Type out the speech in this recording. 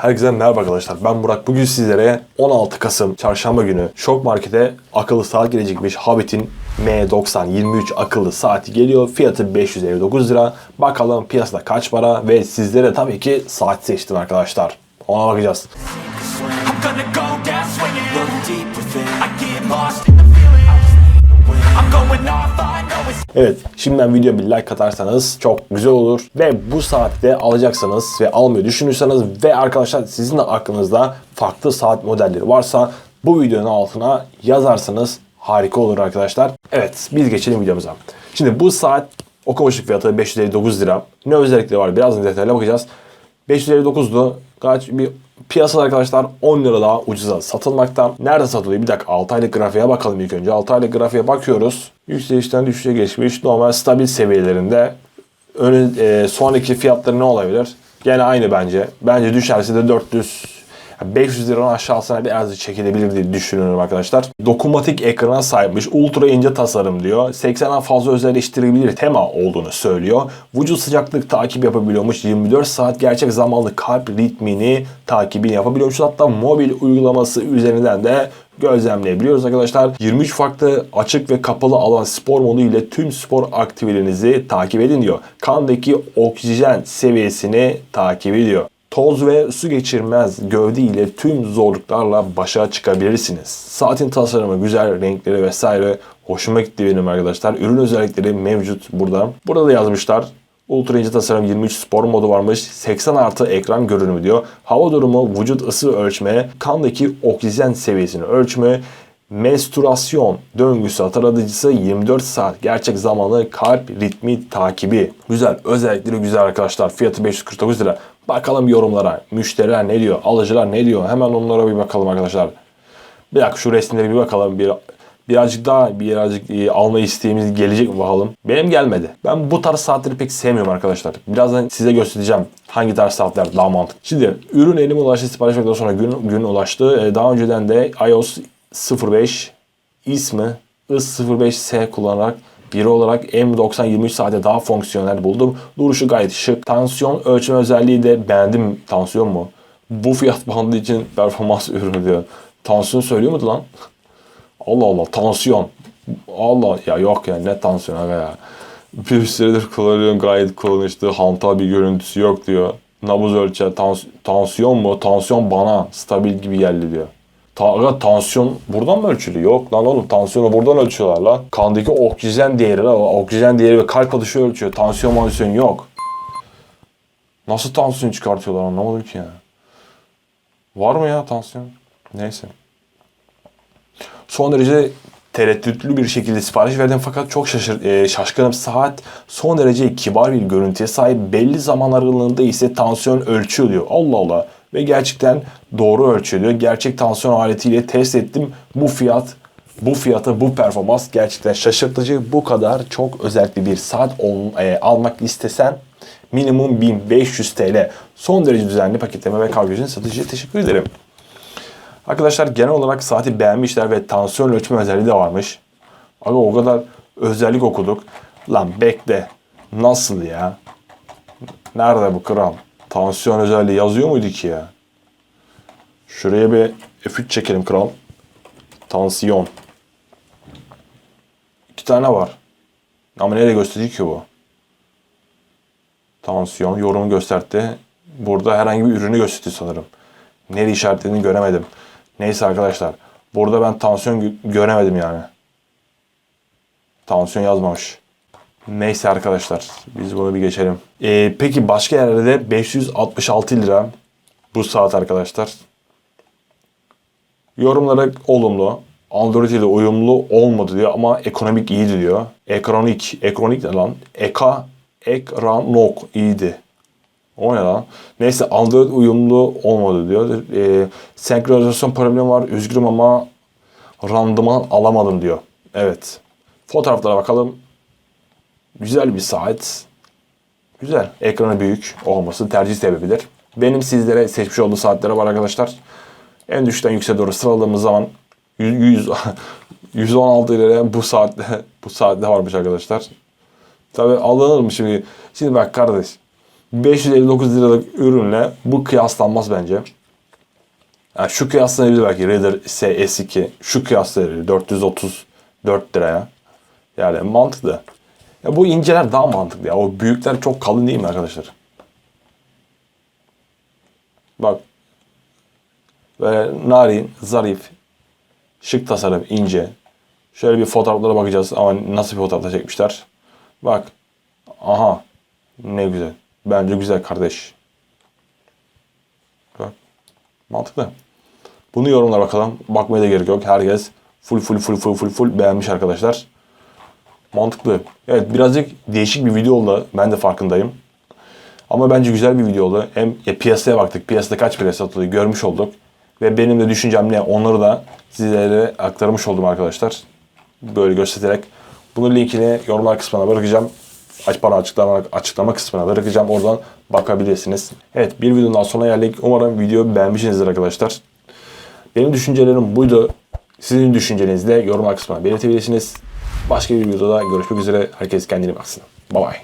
Herkese merhaba arkadaşlar. Ben Burak. Bugün sizlere 16 Kasım Çarşamba günü Şok Market'e akıllı saat gelecekmiş. Habit'in M90 23 akıllı saati geliyor. Fiyatı 559 lira. Bakalım piyasada kaç para ve sizlere tabii ki saat seçtim arkadaşlar. Ona bakacağız. I'm going off. Evet, şimdiden video bir like atarsanız çok güzel olur. Ve bu saatte alacaksanız ve almayı düşünürseniz ve arkadaşlar sizin de aklınızda farklı saat modelleri varsa bu videonun altına yazarsanız harika olur arkadaşlar. Evet, biz geçelim videomuza. Şimdi bu saat okumuşluk fiyatı 559 lira. Ne özellikleri var biraz detaylı bakacağız. 559'du. Kaç bir piyasada arkadaşlar 10 lira daha ucuza satılmakta. Nerede satılıyor? Bir dakika 6 aylık grafiğe bakalım ilk önce. 6 aylık grafiğe bakıyoruz. Yükselişten düşüşe geçmiş. Normal stabil seviyelerinde. Önü, e, sonraki fiyatları ne olabilir? Gene aynı bence. Bence düşerse de 400 500 liranın aşağısına biraz çekilebilir diye düşünüyorum arkadaşlar. Dokunmatik ekrana sahipmiş. Ultra ince tasarım diyor. 80'den fazla özelleştirilebilir tema olduğunu söylüyor. Vücut sıcaklık takip yapabiliyormuş. 24 saat gerçek zamanlı kalp ritmini takibini yapabiliyormuş. Hatta mobil uygulaması üzerinden de gözlemleyebiliyoruz arkadaşlar. 23 farklı açık ve kapalı alan spor modu ile tüm spor aktivitelerinizi takip edin diyor. Kandaki oksijen seviyesini takip ediyor. Toz ve su geçirmez gövde ile tüm zorluklarla başa çıkabilirsiniz. Saatin tasarımı güzel, renkleri vesaire hoşuma gitti benim arkadaşlar. Ürün özellikleri mevcut burada. Burada da yazmışlar. Ultra ince tasarım 23 spor modu varmış. 80 artı ekran görünümü diyor. Hava durumu, vücut ısı ölçme, kandaki oksijen seviyesini ölçme, menstrüasyon döngüsü hatırlatıcısı 24 saat gerçek zamanlı kalp ritmi takibi. Güzel. Özellikleri güzel arkadaşlar. Fiyatı 549 lira. Bakalım yorumlara. Müşteriler ne diyor? Alıcılar ne diyor? Hemen onlara bir bakalım arkadaşlar. Bir dakika şu resimlere bir bakalım. Bir, birazcık daha birazcık e, alma isteğimiz gelecek mi bakalım. Benim gelmedi. Ben bu tarz saatleri pek sevmiyorum arkadaşlar. Birazdan size göstereceğim hangi tarz saatler daha mantıklı. Şimdi ürün elime ulaştı. Sipariş verdikten sonra gün, gün ulaştı. E, Daha önceden de iOS 05 ismi IS05S kullanarak biri olarak M90 23 saate daha fonksiyonel buldum. Duruşu gayet şık. Tansiyon ölçme özelliği de beğendim. Tansiyon mu? Bu fiyat bandı için performans ürünü diyor. Tansiyon söylüyor muydu lan? Allah Allah tansiyon. Allah ya yok ya ne tansiyon aga ya. Bir süredir kullanıyorum gayet kullanışlı. Hantal bir görüntüsü yok diyor. Nabız ölçer. Tans tansiyon mu? Tansiyon bana stabil gibi geldi diyor. Ta tansiyon buradan mı ölçülüyor? Yok lan oğlum tansiyonu buradan ölçüyorlar lan. Kandaki oksijen değeri lan. Oksijen değeri ve kalp atışı ölçüyor. Tansiyon mansiyon yok. Nasıl tansiyon çıkartıyorlar anlamadım ki ya. Var mı ya tansiyon? Neyse. Son derece tereddütlü bir şekilde sipariş verdim fakat çok şaşır, e, şaşkınım. Saat son derece kibar bir görüntüye sahip. Belli zaman aralığında ise tansiyon ölçüyor. Allah Allah. Ve gerçekten doğru diyor. Gerçek tansiyon aletiyle test ettim. Bu fiyat bu fiyata bu performans gerçekten şaşırtıcı. Bu kadar çok özellikli bir saat ol- e, almak istesen minimum 1500 TL. Son derece düzenli paketleme ve kargo için satıcıya teşekkür ederim. Arkadaşlar genel olarak saati beğenmişler ve tansiyon ölçme özelliği de varmış. Aga o kadar özellik okuduk. Lan bekle. Nasıl ya? Nerede bu kral? Tansiyon özelliği yazıyor muydu ki ya? Şuraya bir F3 çekelim kral. Tansiyon. İki tane var. Ama nereye gösteriyor ki bu? Tansiyon. Yorumu gösterdi. Burada herhangi bir ürünü gösteriyor sanırım. Nereye işaretlediğini göremedim. Neyse arkadaşlar. Burada ben tansiyon gö- göremedim yani. Tansiyon yazmamış. Neyse arkadaşlar. Biz bunu bir geçelim. Ee, peki başka yerlerde 566 lira bu saat arkadaşlar. Yorumlara olumlu. Android ile uyumlu olmadı diyor ama ekonomik iyiydi diyor. Ekonomik, ekonomik ne lan? Eka, ekranok iyiydi. O ne lan? Neyse Android uyumlu olmadı diyor. E, senkronizasyon problemi var. Üzgünüm ama randıman alamadım diyor. Evet. Fotoğraflara bakalım. Güzel bir saat. Güzel. Ekranı büyük olması tercih sebebidir. Benim sizlere seçmiş olduğum saatlere var arkadaşlar. En düşükten yükseğe doğru sıraladığımız zaman 100, 116 liraya bu saatte bu saatte varmış arkadaşlar. Tabi alınır mı şimdi? Şimdi bak kardeş. 559 liralık ürünle bu kıyaslanmaz bence. Yani şu kıyaslanabilir belki Raider S2. Şu kıyaslanabilir 434 liraya. Yani mantıklı. Ya bu inceler daha mantıklı ya. O büyükler çok kalın değil mi arkadaşlar? Bak. Böyle narin, zarif, şık tasarım, ince. Şöyle bir fotoğraflara bakacağız ama nasıl bir fotoğrafta çekmişler. Bak. Aha. Ne güzel. Bence güzel kardeş. Bak. Mantıklı. Bunu yorumlara bakalım. Bakmaya da gerek yok. Herkes full full full full full full beğenmiş arkadaşlar. Mantıklı. Evet birazcık değişik bir video oldu. Ben de farkındayım. Ama bence güzel bir video oldu. Hem ya, piyasaya baktık. Piyasada kaç piyasa satılıyor görmüş olduk. Ve benim de düşüncem ne onları da sizlere aktarmış oldum arkadaşlar. Böyle göstererek. Bunun linkini yorumlar kısmına bırakacağım. Aç para açıklama, açıklama kısmına bırakacağım. Oradan bakabilirsiniz. Evet bir videonun daha sonuna geldik. Umarım videoyu beğenmişsinizdir arkadaşlar. Benim düşüncelerim buydu. Sizin düşüncenizi de yorumlar kısmına belirtebilirsiniz. Başka bir videoda görüşmek üzere. Herkes kendine baksın. Bye bye.